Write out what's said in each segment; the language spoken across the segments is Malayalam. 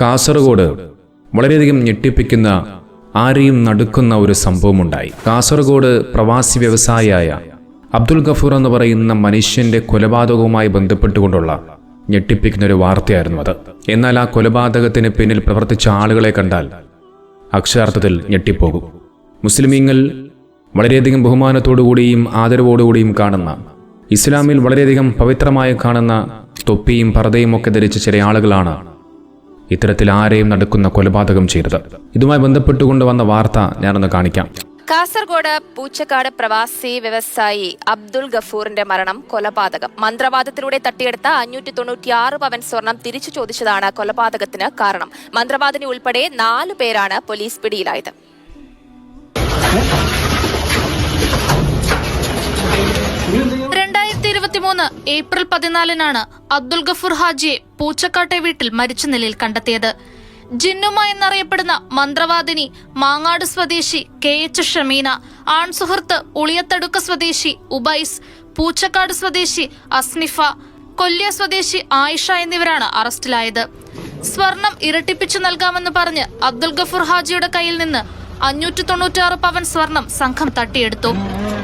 കാസർഗോഡ് വളരെയധികം ഞെട്ടിപ്പിക്കുന്ന ആരെയും നടുക്കുന്ന ഒരു സംഭവമുണ്ടായി. കാസർഗോഡ് പ്രവാസി വ്യവസായിയായ അബ്ദുൽ ഗഫൂർ എന്ന് പറയുന്ന മനുഷ്യന്റെ കൊലപാതകവുമായി ബന്ധപ്പെട്ടുകൊണ്ടുള്ള ഞെട്ടിപ്പിക്കുന്ന ഒരു വാർത്തയായിരുന്നു അത്. എന്നാൽ ആ കൊലപാതകത്തിന് പിന്നിൽ പ്രവർത്തിച്ച ആളുകളെ കണ്ടാൽ അക്ഷരാർത്ഥത്തിൽ ഞെട്ടിപ്പോകും. മുസ്ലിമീങ്ങൾ വളരെയധികം ബഹുമാനത്തോടുകൂടിയും ആദരവോടുകൂടിയും കാണുന്ന ഇസ്ലാമിൽ വളരെയധികം പവിത്രമായി കാണുന്ന തൊപ്പിയും പർദ്ദയും ഒക്കെ ധരിച്ച ചില ആളുകളാണ് ഇത്തരത്തിൽ ആരെയും നടക്കുന്ന കൊലപാതകം ചെയ്തത് ഇതുമായി ബന്ധപ്പെട്ടുകൊണ്ട് വന്ന വാർത്ത ഞാനൊന്ന് കാണിക്കാം. കാസർഗോഡ് പൂച്ചക്കാട് പ്രവാസി വ്യവസായി അബ്ദുൾ ഗഫൂറിന്റെ മരണം കൊലപാതകം. മന്ത്രവാദത്തിലൂടെ തട്ടിയെടുത്ത അഞ്ഞൂറ്റി തൊണ്ണൂറ്റിയാറ് പവൻ സ്വർണം തിരിച്ചു ചോദിച്ചതാണ് കൊലപാതകത്തിന് കാരണം. മന്ത്രവാദിനി ഉൾപ്പെടെ നാലു പേരാണ് പോലീസ് പിടിയിലായത് രണ്ടായിരത്തി ഇരുപത്തിമൂന്ന് ഏപ്രിൽ പതിനാലിനാണ് അബ്ദുൽ ഗഫൂർ ഹാജിയെ പൂച്ചക്കാട്ടെ വീട്ടിൽ മരിച്ച നിലയിൽ കണ്ടെത്തിയത്. ജിന്നുമ എന്നറിയപ്പെടുന്ന മന്ത്രവാദിനി മാങ്ങാട് സ്വദേശി കെ എച്ച് ഷമീന ആൺസുഹൃത്ത് ഉളിയത്തടുക്ക സ്വദേശി ഉബൈസ് പൂച്ചക്കാട് സ്വദേശി അസ്നിഫ കൊല്ലിയ സ്വദേശി ആയിഷ എന്നിവരാണ് അറസ്റ്റിലായത്. സ്വർണം ഇരട്ടിപ്പിച്ചു നൽകാമെന്ന് പറഞ്ഞ് അബ്ദുൽ ഗഫൂർ ഹാജിയുടെ കയ്യിൽ നിന്ന് അഞ്ഞൂറ്റി തൊണ്ണൂറ്റാറ് പവൻ സ്വർണം സംഘം തട്ടിയെടുത്തു.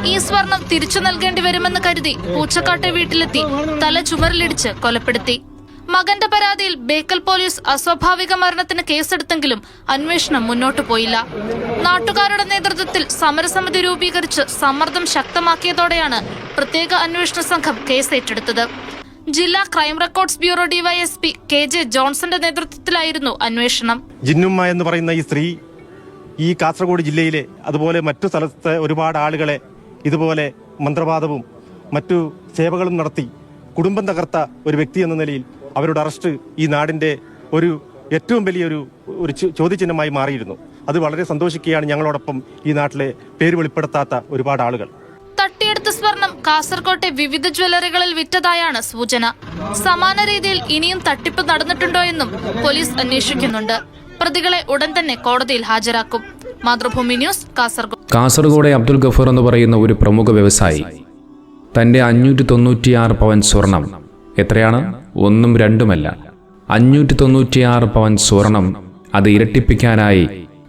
ഈ സ്വർണം തിരിച്ചു നൽകേണ്ടി വരുമെന്ന് കരുതി പൂച്ചക്കാട്ടെ വീട്ടിലെത്തി തല ചുമരിലിടിച്ച് കൊലപ്പെടുത്തി. മകന്റെ പരാതിയിൽ ബേക്കൽ പോലീസ് അസ്വാഭാവിക മരണത്തിന് കേസെടുത്തെങ്കിലും അന്വേഷണം മുന്നോട്ടു പോയില്ല. നാട്ടുകാരുടെ നേതൃത്വത്തിൽ സമരസമിതി രൂപീകരിച്ച് സമ്മർദ്ദം ശക്തമാക്കിയതോടെയാണ് പ്രത്യേക അന്വേഷണ സംഘം കേസ് ഏറ്റെടുത്തത് ജില്ലാ crime records bureau DYSP K J ജോൺസന്റെ നേതൃത്വത്തിലായിരുന്നു അന്വേഷണം. ജിന്നുമ്മ എന്ന് പറയുന്ന ഈ സ്ത്രീ ഈ കാസർഗോഡ് ജില്ലയിലെ അതുപോലെ മറ്റു സ്ഥലത്തെ ഒരുപാട് ആളുകളെ ഇതുപോലെ മന്ത്രവാദവും മറ്റു സേവകളും നടത്തി കുടുംബം തകർത്ത ഒരു വ്യക്തി എന്ന നിലയിൽ അവരുടെ അറസ്റ്റ് ഈ നാടിന്റെ ഒരു ഏറ്റവും വലിയൊരു ഒരു ചോദ്യചിഹ്നമായി മാറിയിരുന്നു. അത് വളരെ സന്തോഷിക്കുകയാണ് ഞങ്ങളോടൊപ്പം ഈ നാട്ടിലെ പേര് വെളിപ്പെടുത്താത്ത ഒരുപാട് ആളുകൾ. തട്ടിയെടുത്ത സ്വർണം കാസർകോട്ടെ വിവിധ ജ്വല്ലറികളിൽ വിറ്റതായാണ് സൂചന. സമാന രീതിയിൽ ഇനിയും തട്ടിപ്പ് നടന്നിട്ടുണ്ടോ എന്നും പോലീസ് അന്വേഷിക്കുന്നുണ്ട്. പ്രതികളെ ഉടൻ തന്നെ കോടതിയിൽ ഹാജരാക്കും. മാതൃഭൂമി ന്യൂസ് കാസർഗോഡ് കാസർഗോഡെ അബ്ദുൽ ഗഫൂർ എന്ന് പറയുന്ന ഒരു പ്രമുഖ വ്യവസായി. തന്റെ അഞ്ഞൂറ്റി തൊണ്ണൂറ്റിയാറ് പവൻ സ്വർണം എത്രയാണ്? ഒന്നും രണ്ടുമല്ല. അഞ്ഞൂറ്റി തൊണ്ണൂറ്റിയാറ് പവൻ സ്വർണം അത് ഇരട്ടിപ്പിക്കാനായി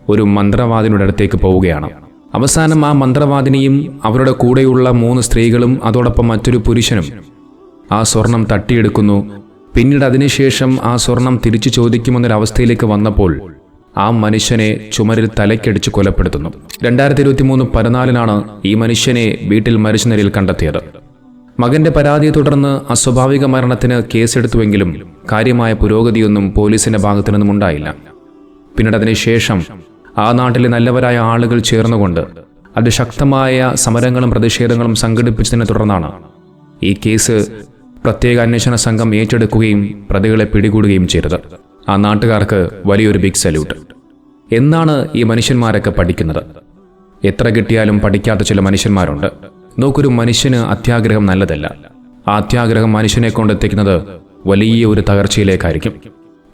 ഒരു മന്ത്രവാദിനുടെ അടുത്തേക്ക് പോവുകയാണ്. അവസാനം ആ മന്ത്രവാദിനിയും അവരുടെ കൂടെയുള്ള മൂന്ന് സ്ത്രീകളും അതോടൊപ്പം മറ്റൊരു പുരുഷനും ആ സ്വർണം തട്ടിയെടുക്കുന്നു. പിന്നീട് അതിനുശേഷം ആ സ്വർണം തിരിച്ചു ചോദിക്കുമെന്നൊരവസ്ഥയിലേക്ക് വന്നപ്പോൾ ആ മനുഷ്യനെ ചുമരിൽ തലയ്ക്കടിച്ച് കൊലപ്പെടുത്തുന്നു. രണ്ടായിരത്തി ഇരുപത്തി മൂന്ന് പതിനാലിനാണ് ഈ മനുഷ്യനെ വീട്ടിൽ മരിച്ച നിലയിൽ കണ്ടെത്തിയത്. മകന്റെ പരാതിയെ തുടർന്ന് അസ്വാഭാവിക മരണത്തിന് കേസെടുത്തുവെങ്കിലും കാര്യമായ പുരോഗതിയൊന്നും പോലീസിന്റെ ഭാഗത്തു നിന്നും ഉണ്ടായില്ല. പിന്നീട് അതിനുശേഷം ആ നാട്ടിലെ നല്ലവരായ ആളുകൾ ചേർന്നുകൊണ്ട് അതിശക്തമായ സമരങ്ങളും പ്രതിഷേധങ്ങളും സംഘടിപ്പിച്ചതിനെ തുടർന്നാണ് ഈ കേസ് പ്രത്യേക അന്വേഷണ സംഘം ഏറ്റെടുക്കുകയും പ്രതികളെ പിടികൂടുകയും ചെയ്തത്. ആ നാട്ടുകാർക്ക് വലിയൊരു ബിഗ് സല്യൂട്ട് എന്നാണ് ഈ മനുഷ്യന്മാരൊക്കെ പഠിക്കുന്നത്. എത്ര കിട്ടിയാലും പഠിക്കാത്ത ചില മനുഷ്യന്മാരുണ്ട്. നോക്കൊരു മനുഷ്യന് അത്യാഗ്രഹം നല്ലതല്ല. ആ അത്യാഗ്രഹം മനുഷ്യനെ കൊണ്ടെത്തിക്കുന്നത് വലിയ ഒരു തകർച്ചയിലേക്കായിരിക്കും.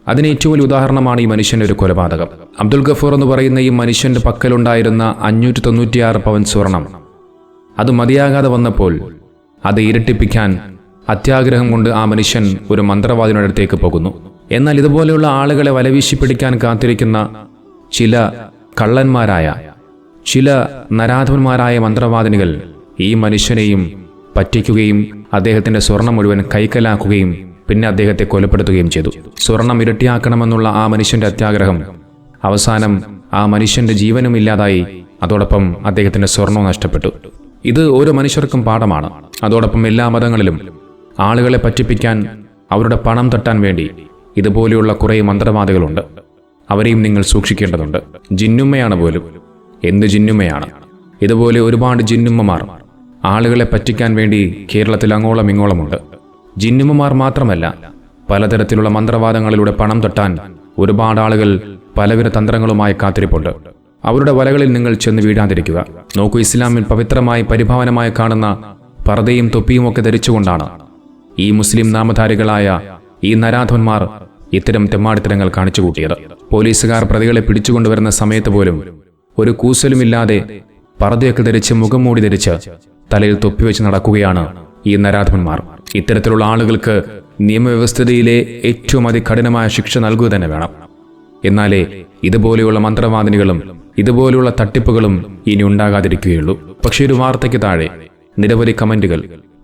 അതിന് ഏറ്റവും വലിയ ഉദാഹരണമാണ് ഈ മനുഷ്യന്റെ ഒരു കൊലപാതകം. അബ്ദുൽ ഗഫൂർ എന്ന് പറയുന്ന ഈ മനുഷ്യന്റെ പക്കലുണ്ടായിരുന്ന അഞ്ഞൂറ്റി തൊണ്ണൂറ്റിയാറ് പവൻ സ്വർണം. അത് മതിയാകാതെ വന്നപ്പോൾ അത് ഇരട്ടിപ്പിക്കാൻ അത്യാഗ്രഹം കൊണ്ട് ആ മനുഷ്യൻ ഒരു മന്ത്രവാദിയുടെ അടുത്തേക്ക് പോകുന്നു. എന്നാൽ ഇതുപോലെയുള്ള ആളുകളെ വലവീശി പിടിക്കാൻ കാത്തിരിക്കുന്ന ചില കള്ളന്മാരായ ചില നരാധവന്മാരായ മന്ത്രവാദിനികൾ ഈ മനുഷ്യനെയും പറ്റിക്കുകയും അദ്ദേഹത്തിന്റെ സ്വർണം മുഴുവൻ കൈക്കലാക്കുകയും പിന്നെ അദ്ദേഹത്തെ കൊലപ്പെടുത്തുകയും ചെയ്തു. സ്വർണം ഇരട്ടിയാക്കണമെന്നുള്ള ആ മനുഷ്യന്റെ അത്യാഗ്രഹം അവസാനം ആ മനുഷ്യന്റെ ജീവനും ഇല്ലാതായി. അതോടൊപ്പം അദ്ദേഹത്തിന്റെ സ്വർണവും നഷ്ടപ്പെട്ടു. ഇത് ഓരോ മനുഷ്യർക്കും പാഠമാണ്. അതോടൊപ്പം എല്ലാ മതങ്ങളിലും ആളുകളെ പറ്റിപ്പിക്കാൻ അവരുടെ പണം തട്ടാൻ വേണ്ടി ഇതുപോലെയുള്ള കുറേ മന്ത്രവാദികളുണ്ട്. അവരെയും നിങ്ങൾ സൂക്ഷിക്കേണ്ടതുണ്ട്. ജിന്നുമ്മയാണ് പോലും. എന്ത് ജിന്നുമ്മയാണ്? ഇതുപോലെ ഒരുപാട് ജിന്നുമ്മമാർ ആളുകളെ പറ്റിക്കാൻ വേണ്ടി കേരളത്തിൽ അങ്ങോളം ഇങ്ങോളമുണ്ട്. ജിന്നുമ്മമാർ മാത്രമല്ല പലതരത്തിലുള്ള മന്ത്രവാദങ്ങളിലൂടെ പണം തട്ടാൻ ഒരുപാട് ആളുകൾ പലവിധ തന്ത്രങ്ങളുമായി കാത്തിരിപ്പുണ്ട്. അവരുടെ വലകളിൽ നിങ്ങൾ ചെന്ന് വീഴാതിരിക്കുക. നോക്കൂ ഇസ്ലാമിൽ പവിത്രമായി പരിഭാവനമായി കാണുന്ന പർദ്ദയും തൊപ്പിയും ഒക്കെ ധരിച്ചുകൊണ്ടാണ് ഈ മുസ്ലിം നാമധാരികളായ ഈ നരാധവന്മാർ ഇത്തരം തെമ്മാടിത്തരങ്ങൾ കാണിച്ചുകൂട്ടിയത്. പോലീസുകാർ പ്രതികളെ പിടിച്ചുകൊണ്ടുവരുന്ന സമയത്ത് പോലും ഒരു കൂസലുമില്ലാതെ പറതയൊക്കെ ധരിച്ച് മുഖം മൂടി ധരിച്ച് തലയിൽ തൊപ്പിവെച്ച് നടക്കുകയാണ് ഈ നരാധവന്മാർ ഇത്തരത്തിലുള്ള ആളുകൾക്ക് നിയമവ്യവസ്ഥതയിലെ ഏറ്റവും അതികഠിനമായ ശിക്ഷ നൽകുക തന്നെ വേണം. എന്നാലേ ഇതുപോലെയുള്ള മന്ത്രവാദിനികളും ഇതുപോലെയുള്ള തട്ടിപ്പുകളും ഇനി ഉണ്ടാകാതിരിക്കുകയുള്ളൂ. പക്ഷേ ഒരു വാർത്തയ്ക്ക് താഴെ നിരവധി കമന്റുകൾ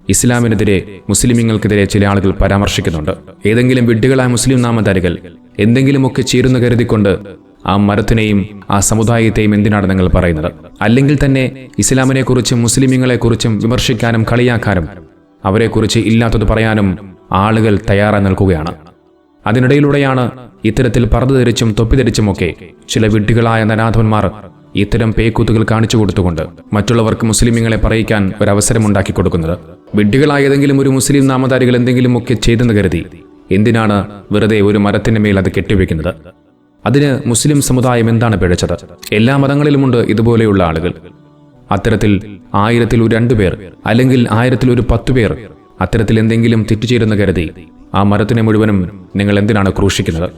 ഇസ്ലാമിനെതിരെ മുസ്ലിമിങ്ങൾക്കെതിരെ ചില ആളുകൾ പരാമർശിക്കുന്നുണ്ട്. ഏതെങ്കിലും വിഡ്ഢികളായ മുസ്ലിം നാമധാരികൾ എന്തെങ്കിലുമൊക്കെ ചേരുന്ന കരുതിക്കൊണ്ട് ആ മരത്തിനെയും ആ സമുദായത്തെയും എന്തിനാണ് നിങ്ങൾ പറയുന്നത്? അല്ലെങ്കിൽ തന്നെ ഇസ്ലാമിനെക്കുറിച്ചും മുസ്ലിമിങ്ങളെക്കുറിച്ചും വിമർശിക്കാനും കളിയാക്കാനും അവരെക്കുറിച്ച് ഇല്ലാത്തത് പറയാനും ആളുകൾ തയ്യാറായി നിൽക്കുകയാണ്. അതിനിടയിലൂടെയാണ് ഇത്തരത്തിൽ പറതു ധരിച്ചും തൊപ്പി ധരിച്ചുമൊക്കെ ചില വിഡ്ഢികളായ നരാധവന്മാർ ഇത്തരം പേക്കൂത്തുകൾ കാണിച്ചു കൊടുത്തുകൊണ്ട് മറ്റുള്ളവർക്ക് മുസ്ലിമിങ്ങളെ പറയിക്കാൻ ഒരവസരമുണ്ടാക്കി കൊടുക്കുന്നത് വിഡ്ഢികളായ ഏതെങ്കിലും ഒരു മുസ്ലിം നാമധാരികൾ എന്തെങ്കിലുമൊക്കെ ചെയ്തെന്ന് കരുതി. എന്തിനാണ് വെറുതെ ഒരു മരത്തിന്റെ മേൽ അത് കെട്ടിവെക്കുന്നത്? അതിന് മുസ്ലിം സമുദായം എന്താണ് പിഴച്ചത്? എല്ലാ മതങ്ങളിലുമുണ്ട് ഇതുപോലെയുള്ള ആളുകൾ. അത്തരത്തിൽ ആയിരത്തിൽ ഒരു രണ്ടു പേർ അല്ലെങ്കിൽ ആയിരത്തിൽ ഒരു പത്തു പേർ അത്തരത്തിൽ എന്തെങ്കിലും തെറ്റുചേരുന്ന കരുതി ആ മരത്തിനെ മുഴുവനും നിങ്ങൾ എന്തിനാണ് ക്രൂശിക്കുന്നത്?